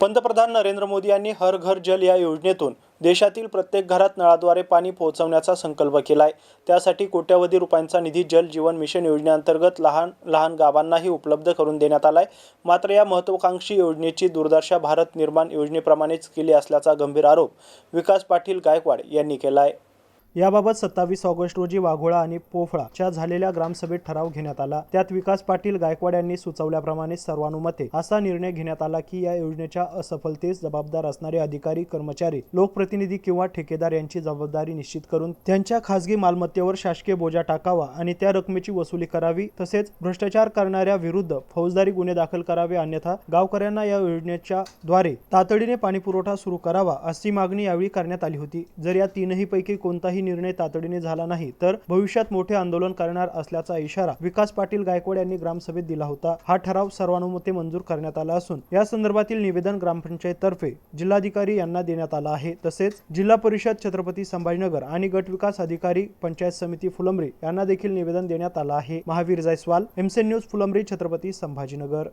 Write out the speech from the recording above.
पंतप्रधान नरेंद्र मोदी यांनी हर घर जल या योजनेतून देशातील प्रत्येक घरात नळाद्वारे पाणी पोहोचवण्याचा संकल्प केला आहे त्यासाठी कोट्यवधी रुपयांचा निधी जल जीवन मिशन योजनेअंतर्गत लहान लहान गावांनाही उपलब्ध करून देण्यात आला आहे मात्र या महत्वाकांक्षी योजनेची दूरदर्शा भारत निर्माण योजनेप्रमाणेच केली असल्याचा गंभीर आरोप विकास पाटील गायकवाड यांनी केला आहे याबाबत सत्तावीस ऑगस्ट रोजी वाघोळा आणि पोफळाच्या झालेल्या ग्रामसभेत ठराव घेण्यात आला. त्यात विकास पाटील गायकवाड यांनी सुचवल्याप्रमाणे सर्वानुमते असा निर्णय घेण्यात आला की या योजनेच्या असफलतेस जबाबदार असणारे अधिकारी कर्मचारी लोकप्रतिनिधी किंवा ठेकेदार यांची जबाबदारी निश्चित करून त्यांच्या खासगी मालमत्तेवर शासकीय बोजा टाकावा आणि त्या रकमेची वसुली करावी तसेच भ्रष्टाचार करणाऱ्या विरुद्ध फौजदारी गुन्हे दाखल करावे अन्यथा गावकऱ्यांना या योजनेच्या द्वारे तातडीने पाणीपुरवठा सुरू करावा अशी मागणी यावेळी करण्यात आली होती. जर या तीनही पैकी कोणताही निर्णय तातडीने झाला नाही तर भविष्यात मोठे आंदोलन करणार असल्याचा इशारा विकास पाटील गायकवाड यांनी ग्रामसभेत दिला होता. हा ठराव सर्वानुमते मंजूर करण्यात आला असून या संदर्भातील निवेदन ग्रामपंचायत तर्फे जिल्हाधिकारी यांना देण्यात आला आहे. तसेच जिल्हा परिषद छत्रपती संभाजीनगर आणि गट विकास अधिकारी पंचायत समिती फुलंब्री यांना देखील निवेदन देण्यात आलं आहे. महावीर जायस्वाल एमसेन न्यूज फुलंब्री छत्रपती संभाजीनगर.